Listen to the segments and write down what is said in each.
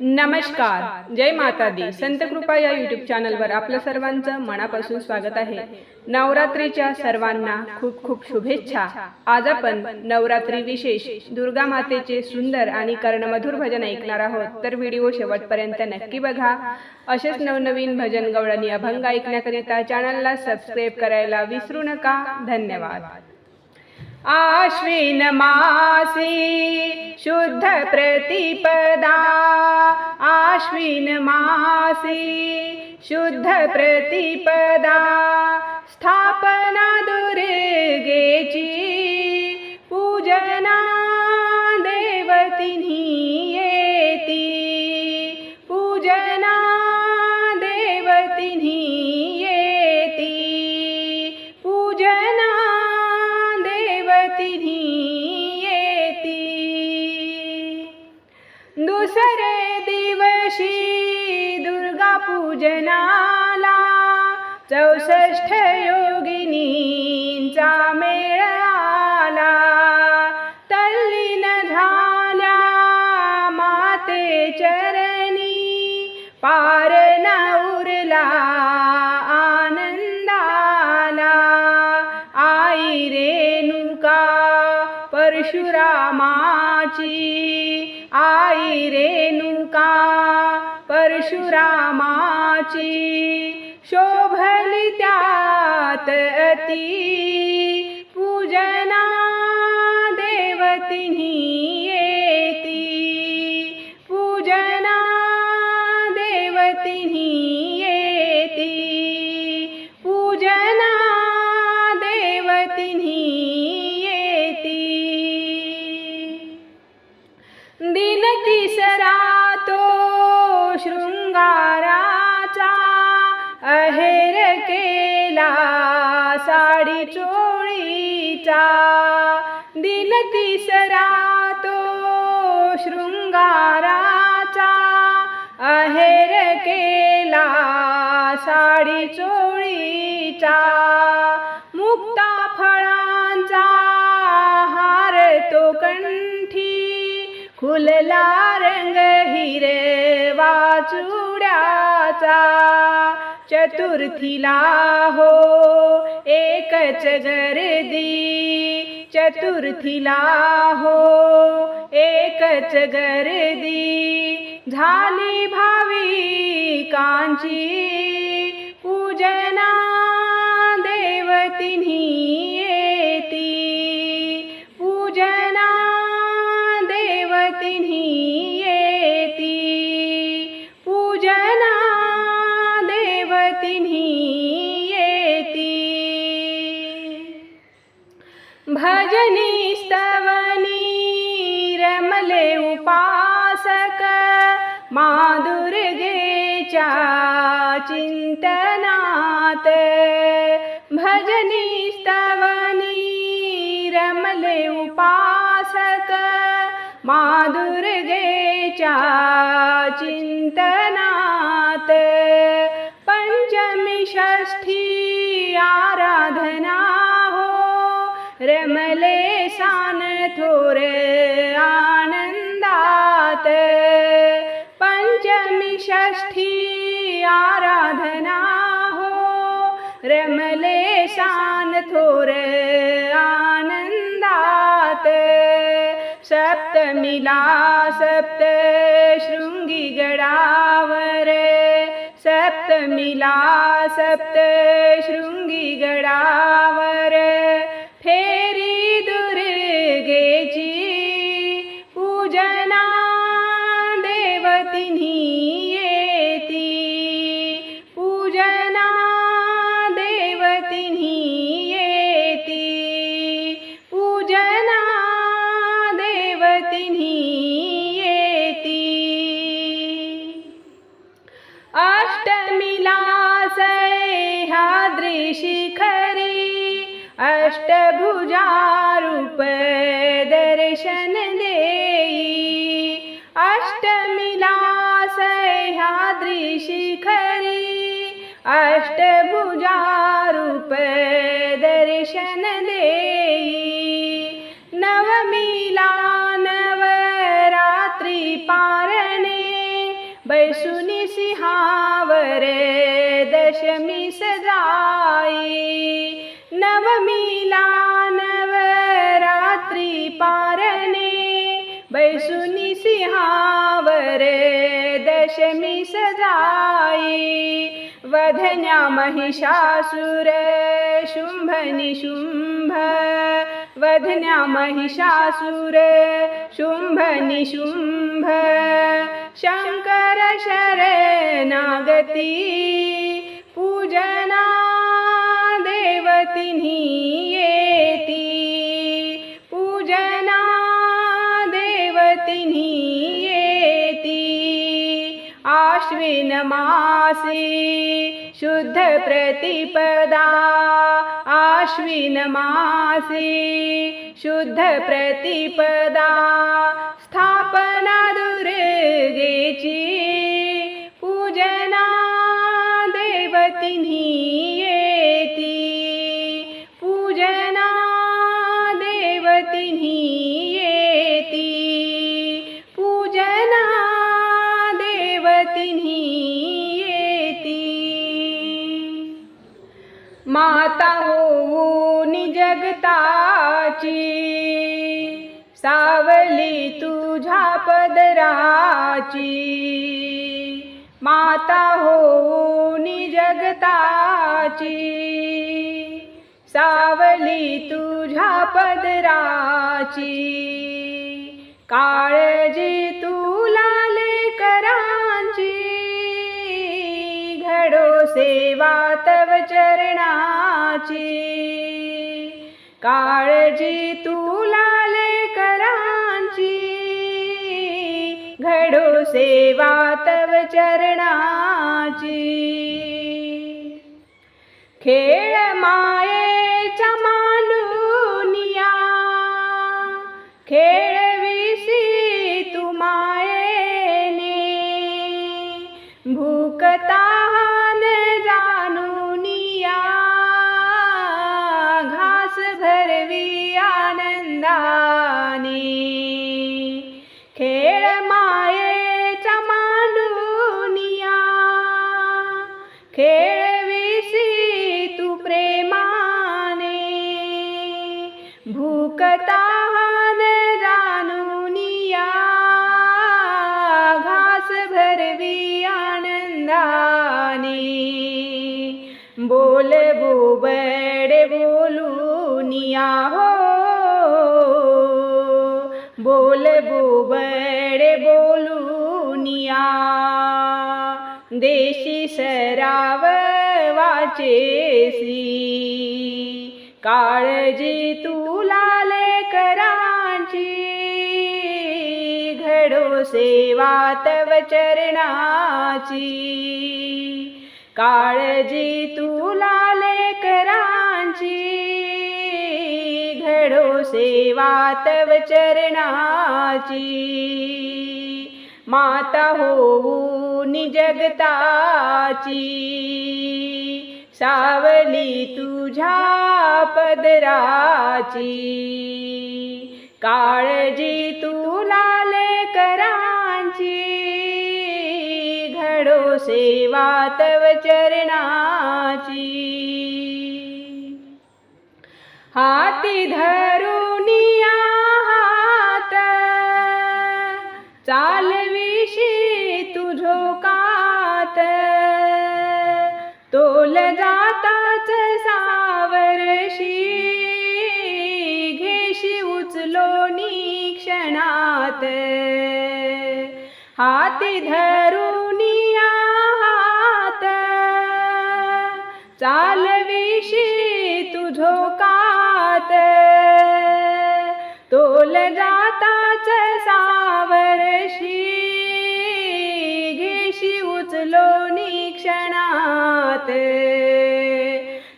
नमस्कार. जय माता दी संत कृपा या युट्यूब चॅनलवर आपलं सर्वांचं मनापासून स्वागत आहे. नवरात्रीच्या सर्वांना खूप खूप शुभेच्छा. आज आपण नवरात्री विशेष दुर्गा मातेचे सुंदर आणि कर्णमधुर भजन ऐकणार आहोत. तर व्हिडिओ शेवटपर्यंत नक्की बघा. असेच नवनवीन भजन गवळणी अभंग ऐकण्याकरिता चॅनलला सबस्क्राईब करायला विसरू नका. धन्यवाद. आश्विन मासी शुद्ध प्रतिपदा। आश्विन मासी शुद्ध प्रतिपदा। स्थापना दुर्गेची पूजना देवतिनी। चौसष्ट योगिनींचा मेळ आला. तल्लीन झाल्या माते चरणी. पार न उरला आनंदाला. आई रेणुका परशुरामाची. आई रेणुका परशुरामाची. अति पूजना देवतिनी येती। पूजना देवतिनी येती। पूजना देवतिनी येती। दिन तिसरा तो शृंगाराचा अहेर केला साडी चोळीचा दिन तिसरा तो शृंगाराचा. अहेर केला साडी चोळीचा मुक्ता फळांचा. हार तो कंठी खुलला रंग हिरवा वाचुड्याचा. चतुर्थीला हो एकच गर्दी. चतुर्थीला हो एकच गर्दी. झाली भाविकांची पूजना देवतिनी. दुर्गेच्या चिंतनात भजनी स्तवनी रमले उपासक। मा दुर्गेच्या चिंतनात पंचमी षष्ठी आराधना हो। रमले आनंदात पंचमी षष्ठी आराधना हो। रमले शान थोर आनंदात। सप्तमिला सप्त शृंगी गडावर। सप्तमिला सप्त शृंगी गडावर। शिखरी अष्टभुजारूप दर्शन देई। अष्टमीला सह्याद्री शिखरी अष्टभुजा रूप दर्शन देई। नवमीला नवरात्री पारणे बैसुनी वरे दशमी सदायि वधन्या महिषासुर शुम्भनि शुम्भ। वधन्या महिषासुर शुम्भनि शुम्भ। शङ्करशरणागति पूजना देवतिनी आश्विन मासी शुद्ध प्रतिपदा। आश्विन मासी शुद्ध प्रतिपदा। स्थापना दुर्गेची पूजना देवतिनी येती पूजना देवतिनी जगताची सावली तुझ्या पदराची. माता होऊन जगताची. सावली तुझ्या पदराची. काळजी तुला घडो सेवा तव चरणाची. काळजी तुला लेकरांची. घडो सेवा तव चरणाची. खेळ मायेचा मांडुनिया खेळ आनंदाने खेळ मायेचा मांडुनिया खेळविसी तू प्रेमाने. भूकतान जाणुनिया घास भरवी आनंदानी. बोल बोबड बोलुनिया हो. बोलबो बोबड बोलूनिया देशी सराव वाचेसी. काळजी तुला लेकरांची. घडो सेवा तव चरणाची. काळजी तुला लेकरांची. घडो सेवा तव चरणाची. माता होऊ जगताची सावली तुझ्या पदराची. काळजी तुला करांची घडो सेवा तव चरणाची. हाती धरुनिया हात. चालविशी तुझो कात. तोल जाताच सावरशी. घेशी उचलो क्षणात हाती धरुनिया हात. चालविशी तुझो तोल जाताच सावरशी घेशी उचलो क्षणात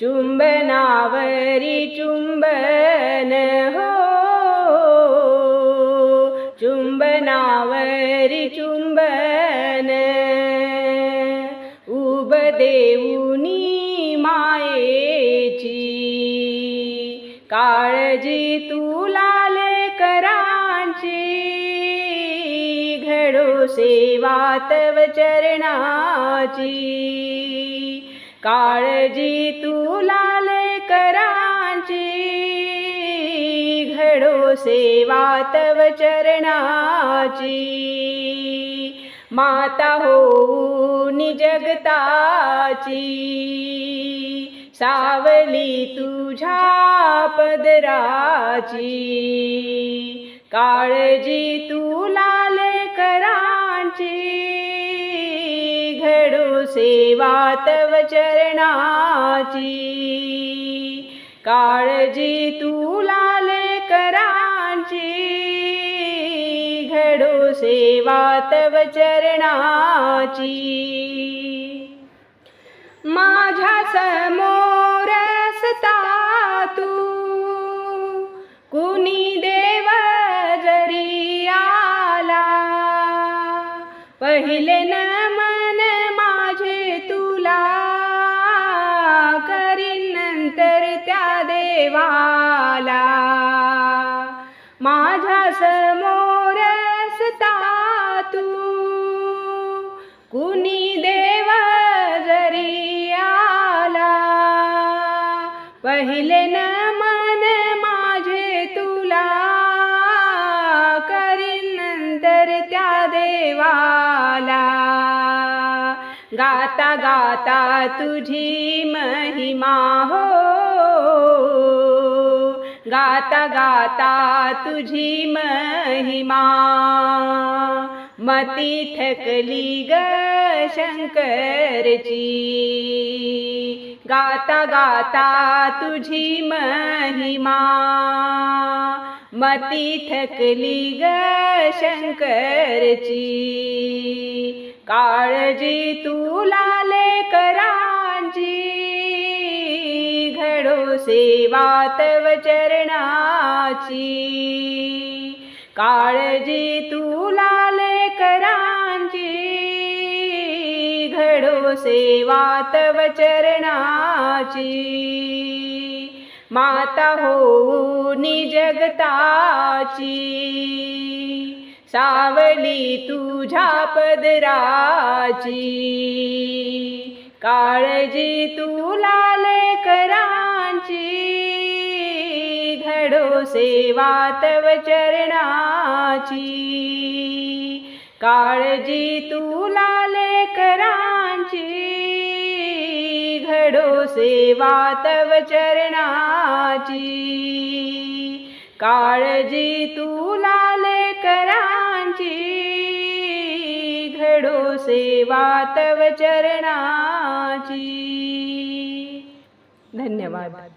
चुंबनावरी चुंबन हो. चुंबनावरी चुंबन. उब देऊनी मायेची काळजी तुला सेवा तव चरणाची. काळजी तुला करांची घडो सेवा तव चरणाची. माता हो निजगताची सावली तुझ्या पदराची. काळजी तुला सर्वांची घडू सेवा तव चरणाची. काळजी तुला करांची घडू सेवा तव चरणाची. माझ्यासमोर असता देवाला. माझ्यासमोर तू. कुणी देव जरी आला. पहिले नमन माझे तुला करीन नंतर त्या देवाला. गाता गाता तुझी महिमा हो. गाता गाता तुझी महिमा. मती थकली ग शंकरची. गाता गाता तुझी महिमा. मती थकली ग शंकरची. काळजी तुला लेकरांची घडो सेवा तव चरणाची. काळजी तुला लेकरांची. घडो सेवा तव चरणाची. माता हो जगताची. सावली तुझ्या पदराची. काळजी तुला करांची घडो सेवा तव चरणाची. काळजी तुला करांची घडो सेवा तव चरणाची. काळजी तुला करांची घडो सेवा तव चरणाची. धन्यवाद.